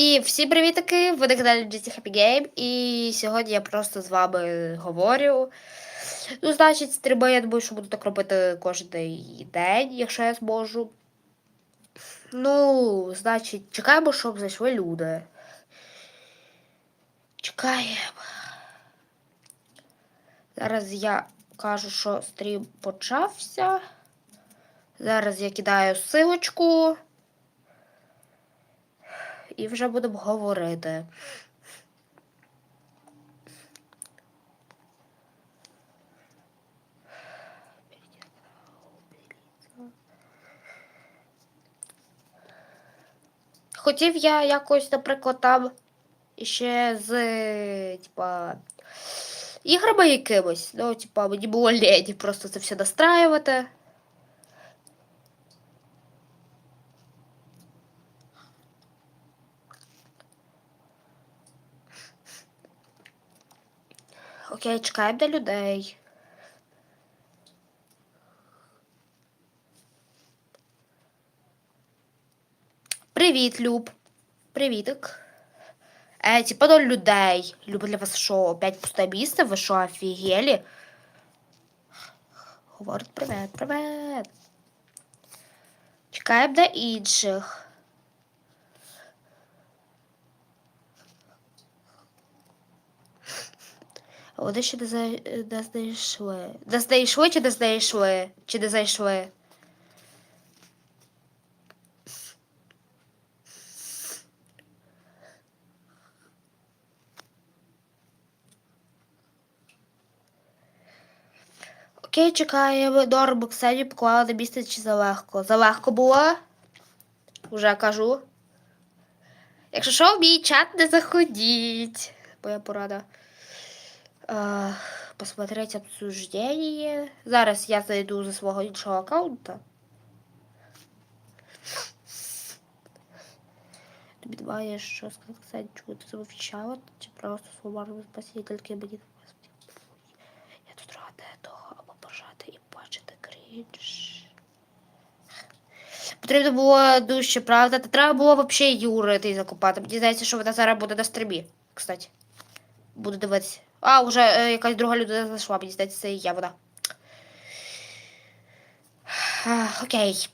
І всі привітики, ви на каналі GT Happy Game. І сьогодні я просто з вами говорю. Ну, значить, стріми, я думаю, що буду так робити кожен день, якщо я зможу. Ну, значить, чекаємо, щоб зайшли люди. Чекаємо. Зараз я кажу, що стрім почався. Зараз я кидаю силочку. І вже будемо говорити. Хотів я якось, наприклад, там ще з, типа, іграми якимось. Ну, типа, мені було лені просто це все настраювати. Окей, чекаємо до людей. Привіт, Люб. Привітик. Е, типа до людей. Люб, для вас що, опять пусте місце? Ви що, офігелі? Говорить привет, привет. Чекаємо до інших. Вони ще не, знайшли. Не знайшли чи не знайшли? Чи не зайшли? Окей, чекаємо. Норм Ксені поклала на місце чи залегко. Залегко було? Уже кажу. Якщо що, в мій чат не заходіть. Моя порада. Посмотреть обсуждение. Зараз я зайду за свого іншого аккаунта. Тобі немає що сказати, чого ти замовчала, чи просто свободно спасительки мені Я тут рада того або бажати і бачити крінж. Потрібно було дужче, правда? Та треба було взагалі юрити і закупати. Мені здається, що вона зараз буде на стрімі, кстати. Буду дивитися. А, вже е, якась друга людина зайшла, мені здається, це і я вона. А, окей.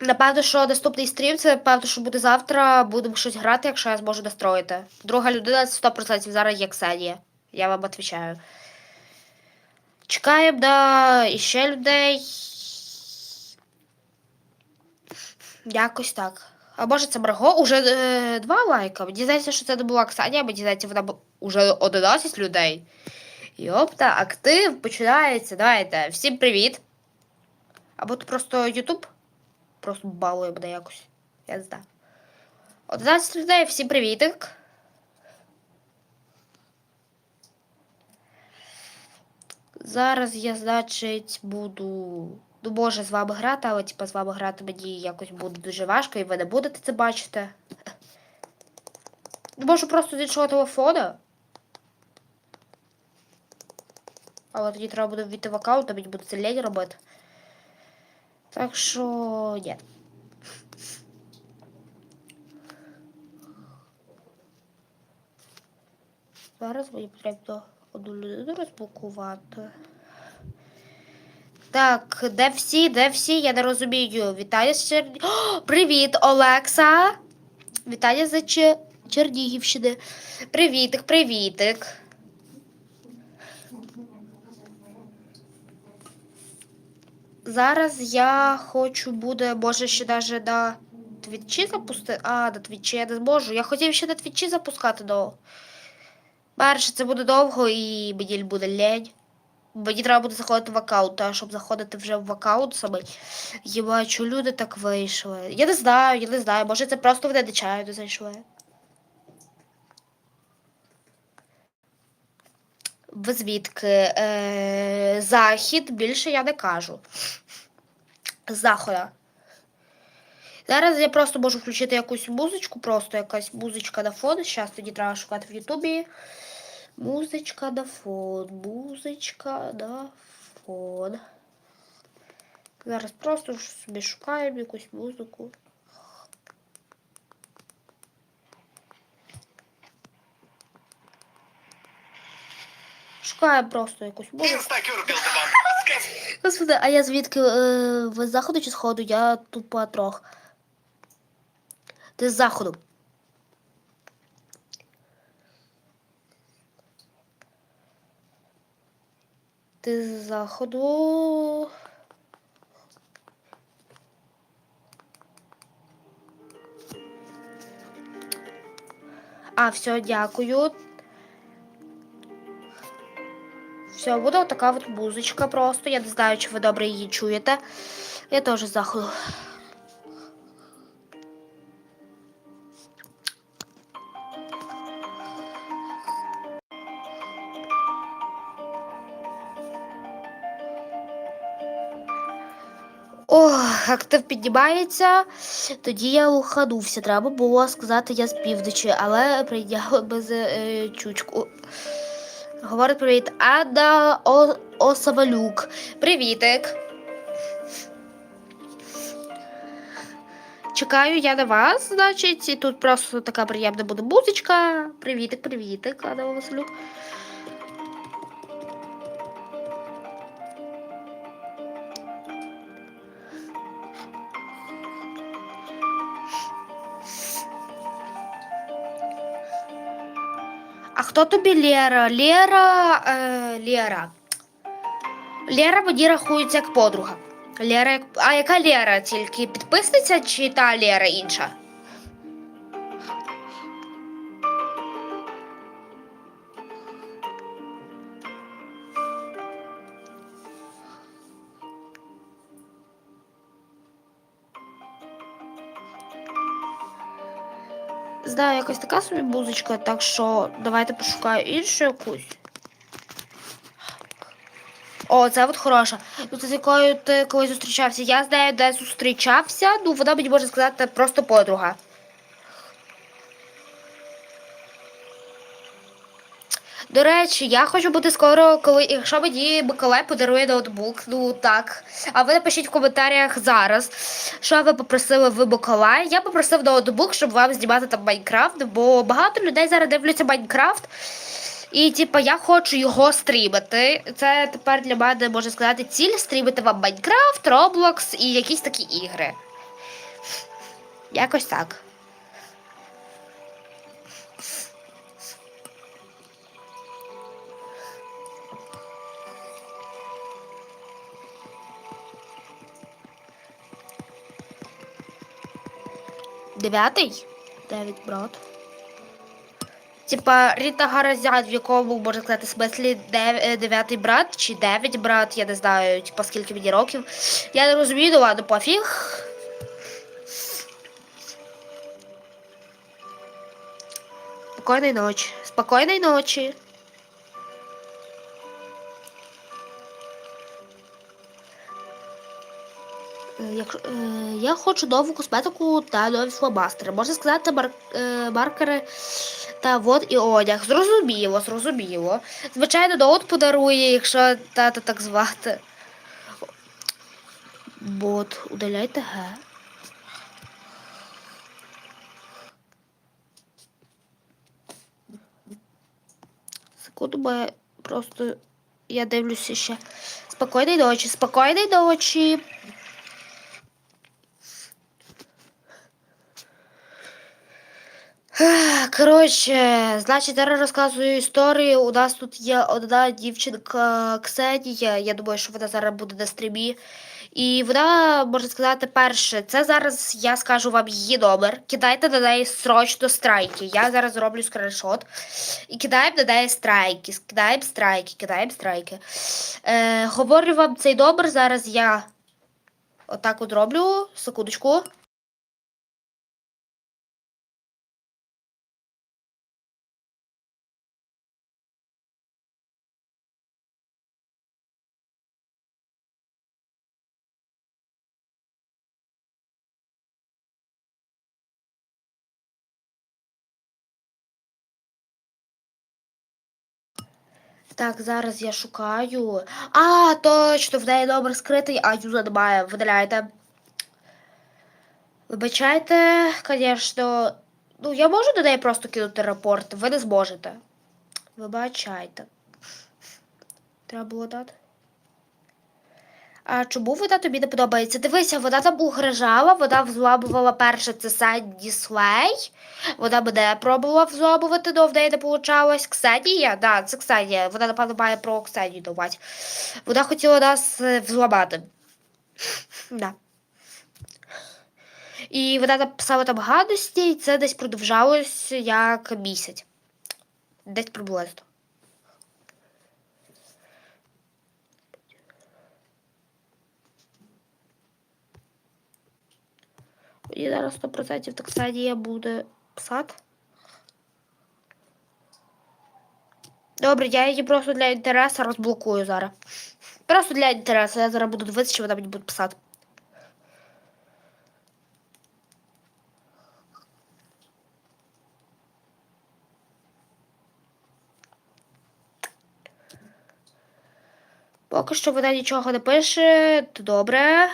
Напевно, що наступний стрім, це певно, що буде завтра. Будемо щось грати, якщо я зможу настроїти. Друга людина 100% зараз є Ксенія. Я вам відповідаю. Чекаємо на іще людей. Якось так. Це Марго? Уже е, два лайка. Мені здається, що це була Ксанія, мені здається, вона уже 11 людей. Йопта, актив починається. Давайте. Всім привіт. Або тут просто Ютуб просто балує мене якось. Я не знаю. 11 людей, всім привітик. Зараз я, значить, буду. Ну, може з вами грати, але типу, з вами грати мені якось буде дуже важко, і ви не будете це бачити. Ну, Можу просто з іншого телефона. Але тоді треба буде ввійти в аккаунт, а мені буде це лень робити. Так що ні. Зараз мені потрібно одну людину розблокувати. Так, де всі, де всі? Я не розумію. Вітаю з Чер... Привіт, Олекса. Вітання за Чер... Чернігівщини. Привітик, привітик. Зараз я хочу буде, може, ще навіть на твічі запустити. А, на твічі я не зможу. Я хотів ще на твічі запускати довго. Перше, це буде довго і мені буде лень. Мені треба буде заходити в аккаунт, а щоб заходити вже в аккаунт саме. Я бачу, люди так вийшли. Я не знаю, я не знаю. Може це просто вони нечайно зайшли. Ви звідки? Е, захід більше я не кажу. Захода. Зараз я просто можу включити якусь музичку, просто якась музичка на фон. Зараз тоді треба шукати в Ютубі. Музичка да фон, музичка да фон. Зараз просто собі шукаємо якусь музику. Шукаю просто якусь музику. Господи, а я звідки е, ви заходу чи сходу? Я тупо трох. Ти з заходу. Ти з заходу. А, все, дякую. Все, буде така от музичка просто. Я не знаю, чи ви добре її чуєте. Я теж заходу. Ох, піднімається, тоді я луханувся. Треба було сказати я з півночі, але прийняв без е, чучку. Говорить привіт. Ада О- Осавалюк. Привітик. Чекаю я на вас, значить, і тут просто така приємна буде музичка. Привітик, привітик, Ада Осавалюк. Хто тобі Лера? Лера. Е, Лера. Лера мені рахується як подруга. Лера, як... А яка Лера? Тільки підписниця чи та Лера інша? Знаю, якась така собі музичка, так що давайте пошукаю іншу якусь. О, це от хороша. Ну, з якою ти колись зустрічався. Я з нею де зустрічався, ну вона мені може сказати просто подруга. До речі, я хочу бути скоро, коли якщо мені Миколай подарує ноутбук, ну так. А ви напишіть в коментарях зараз, що ви попросили в Миколая. Я попросив ноутбук, щоб вам знімати там Майнкрафт, бо багато людей зараз дивляться Майнкрафт. І типа я хочу його стрімити. Це тепер для мене можна сказати ціль стрімити вам Майнкрафт, Roblox і якісь такі ігри. Якось так. Дев'ятий? Дев'ять брат. Типа Ріта Гаразян, в якому можна сказати, смислі е, дев'ятий брат чи дев'ять брат, я не знаю, типа скільки мені років. Я не розумію, ну ладно, пофіг. Спокійної ночі. Спокійної ночі. Якщо, е, я хочу нову косметику та нові фломастери. Можна сказати, мар, е, маркери та вот і одяг. Зрозуміло, зрозуміло. Звичайно, ноут подарує, якщо тата так звати. Бот, удаляйте Г. Секунду, бо я просто я дивлюся ще. Спокійної ночі, спокійної ночі. Коротше, значить, зараз розказую історію. У нас тут є одна дівчинка Ксенія. Я думаю, що вона зараз буде на стрімі. І вона, можна сказати, перше, це зараз я скажу вам її номер. Кидайте на неї срочно страйки. Я зараз зроблю скріншот. І кидаємо на неї страйки. Кидаємо страйки, кидаємо страйки. Е, говорю вам цей номер. Зараз я отак от роблю. Секундочку. Так, зараз я шукаю. А, точно, в неї номер скритий, а юза немає. Видаляйте. Вибачайте, звісно. Ну, я можу до неї просто кинути рапорт, ви не зможете. Вибачайте. Треба було дати. А чому вода тобі не подобається? Дивися, вона там угрожала, вона взлабувала перше це Санді Слей. Вона мене пробувала взлабувати, але в неї не вийшло. Ксенія, да, це Ксенія. Вона, напевно, має про Ксенію на. Вона хотіла нас е, взламати. Да. І вона написала там гадості, і це десь продовжалось як місяць. Десь приблизно. І зараз 100% таксадія буде писати. Добре, я її просто для інтересу розблокую зараз. Просто для інтересу. Я зараз буду дивитися, що вона мені буде писати. Поки що вона нічого не пише, то добре.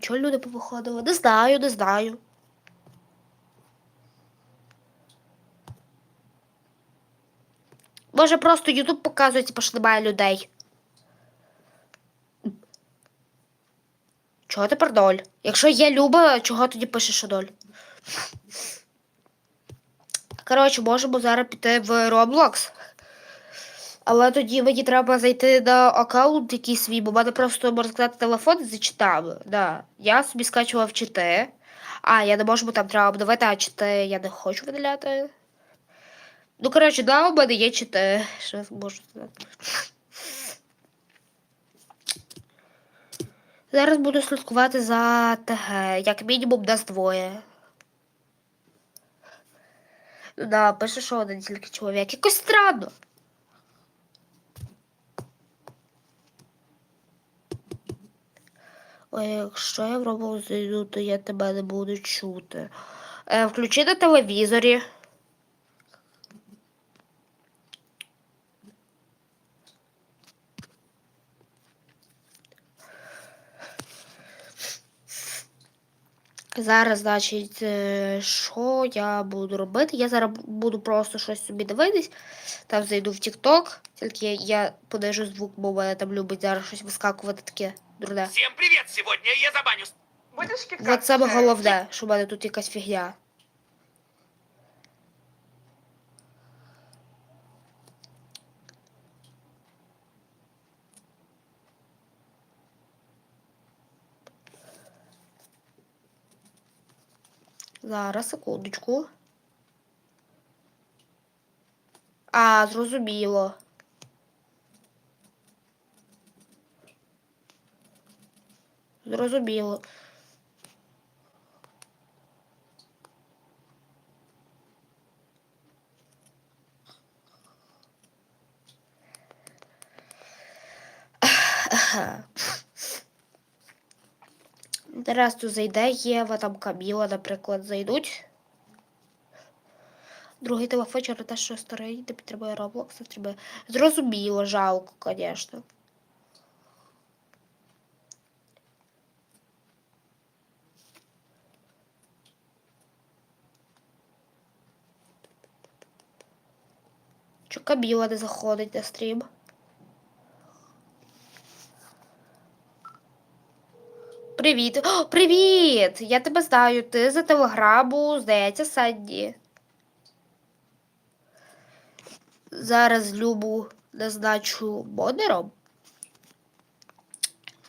Чого люди повиходили? Не знаю, не знаю. Може, просто Ютуб показує, типу, що немає людей. Чого тепер доль? Якщо є Люба, чого тоді пише, що доль? Коротше, можемо зараз піти в Roblox. Але тоді мені треба зайти на аккаунт який свій, бо в мене просто можна сказати телефон зачитав. Да. Я собі скачував чити. А, я не можу, бо там треба обновити, а чити я не хочу видаляти. Ну, коротше, да, у мене є чити. Що можу сказати? Зараз буду слідкувати за ТГ. Як мінімум нас двоє. Ну да, пише, що один тільки чоловік. Якось странно. Ой, якщо я в Roblox зайду, то я тебе не буду чути. Е, включи на телевізорі. Зараз, значить, е, що я буду робити? Я зараз буду просто щось собі дивитись. Там зайду в TikTok, тільки я, подержу звук, бо мене там любить зараз щось вискакувати таке дурне. Всем привет! Сегодня я забаню Будеш кидати? От саме головне, що в мене тут якась фігня. Зараз, секундочку. А, зрозуміло. Зрозуміло. Зараз тут зайде Єва, там Каміла, наприклад, зайдуть. Другий телефон через те, що старий, не Roblox, не треба. Зрозуміло, жалко, звісно. Чо Каміла не заходить на стрім? Привіт. О, привіт! Я тебе знаю. Ти за телеграму, здається, Санді. Зараз Любу назначу модером.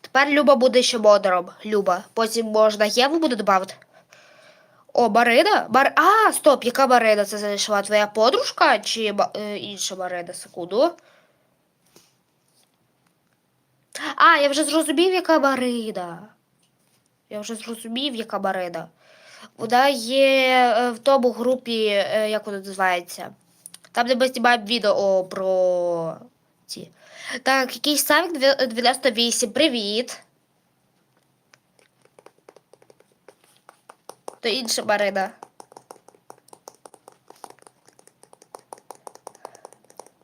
Тепер Люба буде ще модером. Люба. Потім можна Єву буде додати. О, Марина? Мар... А, стоп, яка Марина це зайшла? Твоя подружка чи Ма- е, інша Марина? Секунду. А, я вже зрозумів, яка Марина. Я вже зрозумів, яка Марина. Вона є е, в тому групі, е, як вона називається. Там, де ми знімаємо відео про ці. Так, якийсь Савік 98. Привіт. то інша барина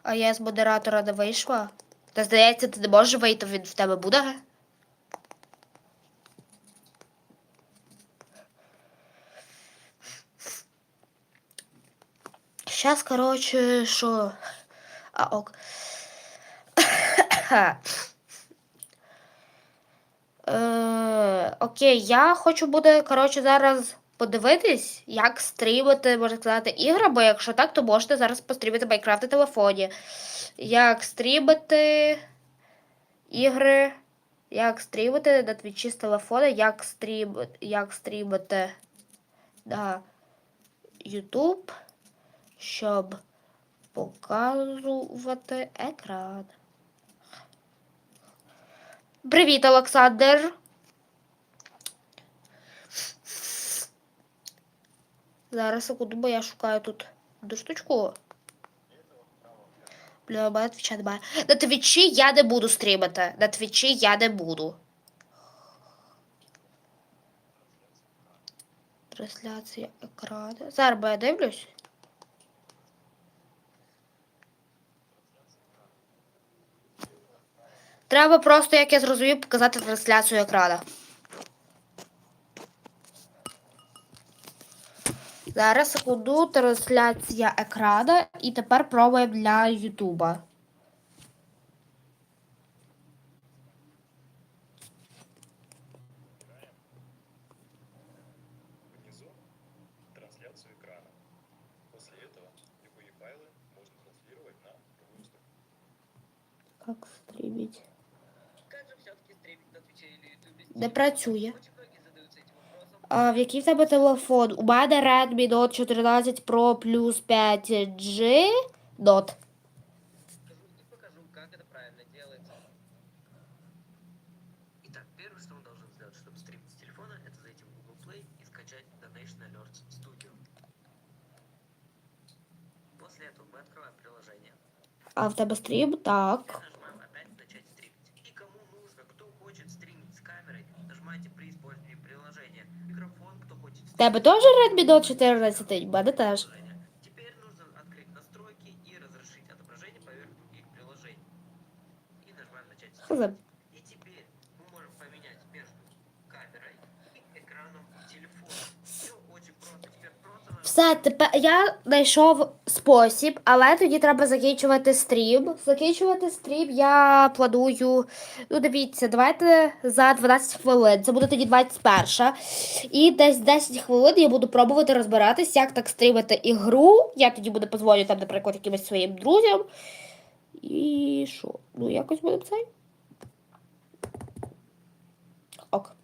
А я з модератора не вийшла. Та здається, ти не можеш вийти, він в тебе буде. Зараз, коротше, що... А ок. Е, окей, я хочу буде, коротше, зараз подивитись, як стрімити, можна сказати, ігри, бо якщо так, то можете зараз пострімити Майнкрафт на телефоні. Як стрімити ігри, як стрімити на твічі з телефона, як стрім, як стрімити на YouTube, щоб показувати екран. Привіт, Олександр. Зараз секунду, бо я шукаю тут одну штучку. У мене твіча немає. На твічі я не буду стрімити. На твічі я не буду. Трансляція екрану. Зараз бо я дивлюсь. Треба просто, як я зрозумів, показати трансляцію екрану. Зараз секунду трансляція екрану і тепер пробуємо для Ютуба. внизу трансляцию экрана. После этого любые файлы можно транслировать на другую сторону. Як стріміть? Как же А в який в тебе телефон? У мене Redmi Note 14 Pro Plus 5G Note. Скажу и покажу, как это тебе теж Redmi Note 14? У мене теж. Теперь нужно открыть настройки и разрешить отображение поверх других приложений. И нажимаем начать. Хз. И теперь мы можем поменять между камерой и экраном телефона. Все очень просто. Все, тепер я знайшов спосіб, але тоді треба закінчувати стрім. Закінчувати стрім я планую. Ну, дивіться, давайте за 12 хвилин. Це буде тоді 21. І десь 10 хвилин я буду пробувати розбиратись, як так стрімити ігру. Я тоді буду позвоню там, наприклад, якимось своїм друзям. І що? Ну, якось буде цей. Ок.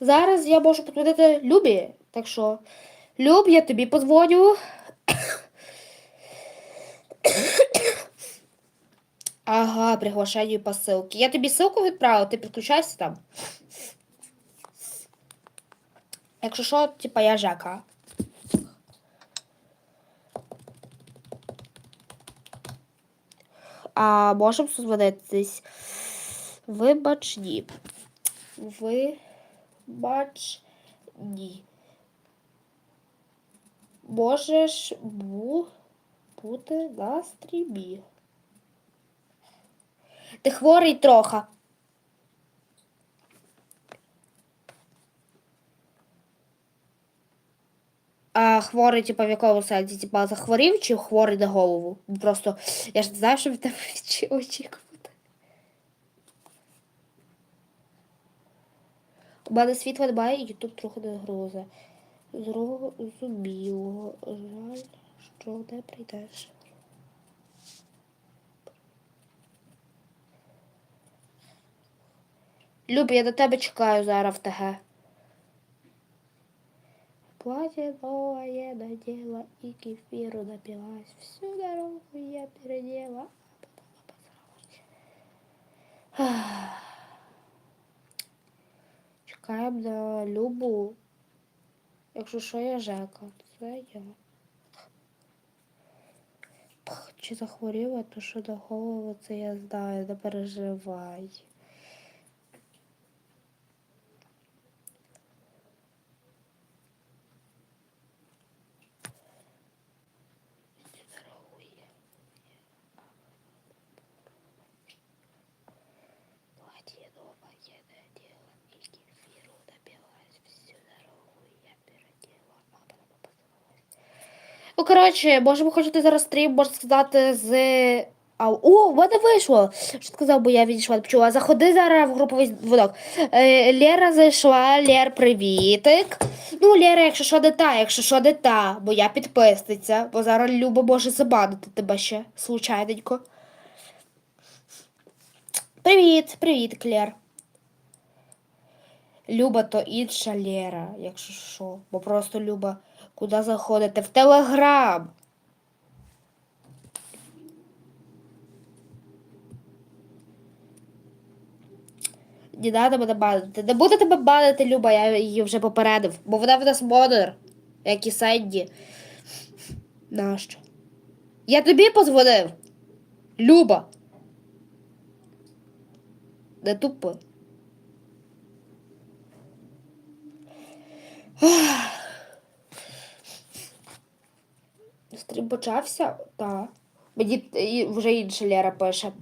Зараз я можу подзвонити Любі. Так що, Люб, я тобі подзвоню. Ага, приглашаю по ссылке. Я тобі ссылку відправила, ти підключайся там. Якщо що, типа я Жека. А можемо созвонитись? Вибач, ні. Вибач, ні. Можеш бу... бути на стрімі. Ти хворий трохи. А хворий, типа, в якому сенсі? Типа, захворів чи хворий на голову? Просто я ж не знаю, що від тебе очікувати. У мене світла немає, і Ютуб трохи не грузе. Зрозуміло. Жаль, що не прийдеш. Люб, я до тебе чекаю зараз в ТГ. Платье новое надела и кефиру напилась. Всю дорогу я передела, а потом обосралась. Ах. Чекаємо на Любу. Якщо що, я Жека, це я. Чи захворіла, то що до голови, це я знаю, не переживай. Платье новое надела и кефиру напилась. Всю дорогу я переодела. Ну, коротше, може ви хочете зараз стрім, можна сказати, з. А, о, в мене вийшло. Що сказав, бо я відійшла почула. Заходи зараз в груповий дзвонок. Е, Лера зайшла, Лер, привітик. Ну, Лера, якщо що, не та, якщо що, не та, бо я підписниця, бо зараз Люба може забанити тебе ще, случайненько. Привіт, привіт, Клер. Люба то інша Лера, якщо що. Бо просто Люба, куди заходите? В Телеграм. Не треба мене банити. Не буде тебе банити, Люба, я її вже попередив. Бо вона в нас модер, як і Сенді. Нащо? Я тобі позвонив. Люба. Не тупо. Стрім почався? Так. Мені вже інша Лера пише.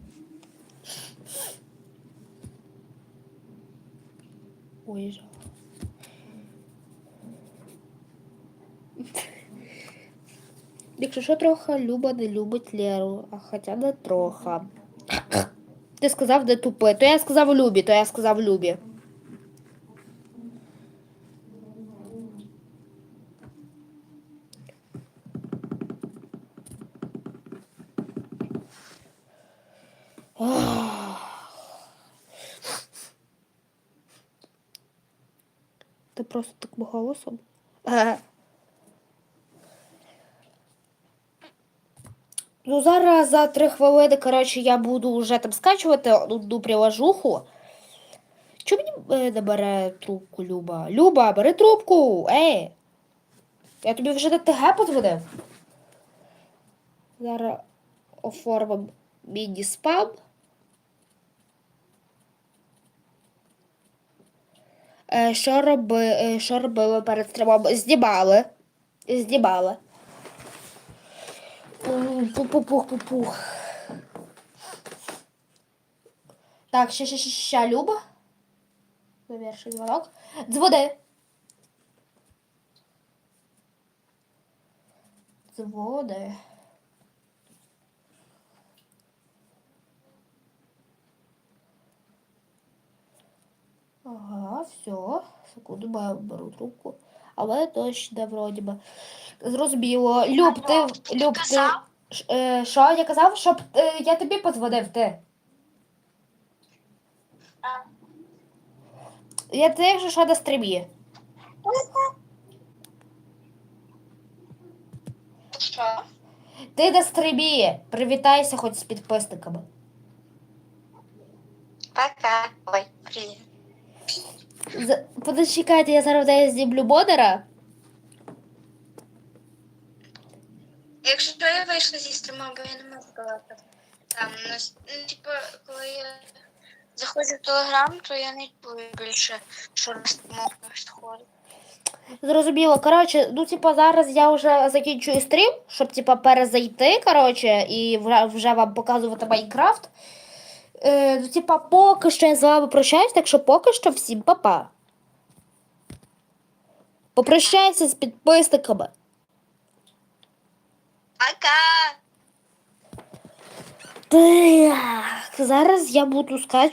Ой, жах. Якщо що трохи Люба не любить Леру, а хоча не трохи. Ти сказав, де тупе. То я сказав Любі, то я сказав Любі. Ти просто таким голосом. Ну, зараз за три хвилини, коротше, я буду вже там скачувати одну приложуху. Чому мені е, не бере трубку, Люба? Люба, бери трубку! Ей! Я тобі вже на ТГ подзвонив. Зараз оформимо міні-спам. Що, роби, е, що робили перед стримом? Знімали. Знімали. Пух-пух-пух-пух. Так, ще, ще, ще, ще, Люба. Заверши дзвонок. Дзвони. Дзвони. Ага, все. Секунду, беру трубку. Але точно вроді би. Зрозуміло. Люб, ти. Люб, ти. Е, Що я казав, щоб е, я тобі подзвонив, ти. Я ти, якщо що на стрімі. Що? Ти на стрімі. Привітайся хоч з підписниками. Пока. Ой, привіт. З... Подочекайте, я зараз в неї знімлю модера. Якщо я вийшла зі стрима, бо я не можу сказати. Там, ну, с- ну, типу, коли я заходжу в Телеграм, то я не чую більше, що на стріму хтось ходить. Зрозуміло. Коротше, ну, типа, зараз я вже закінчую стрім, щоб, типа, перезайти, коротше, і вже, вже вам показувати Майнкрафт. Е, ну, типа, поки що я з вами прощаюсь, так що поки що всім па-па. Попрощайся з підписниками. Пока! Так, зараз я буду скачувати.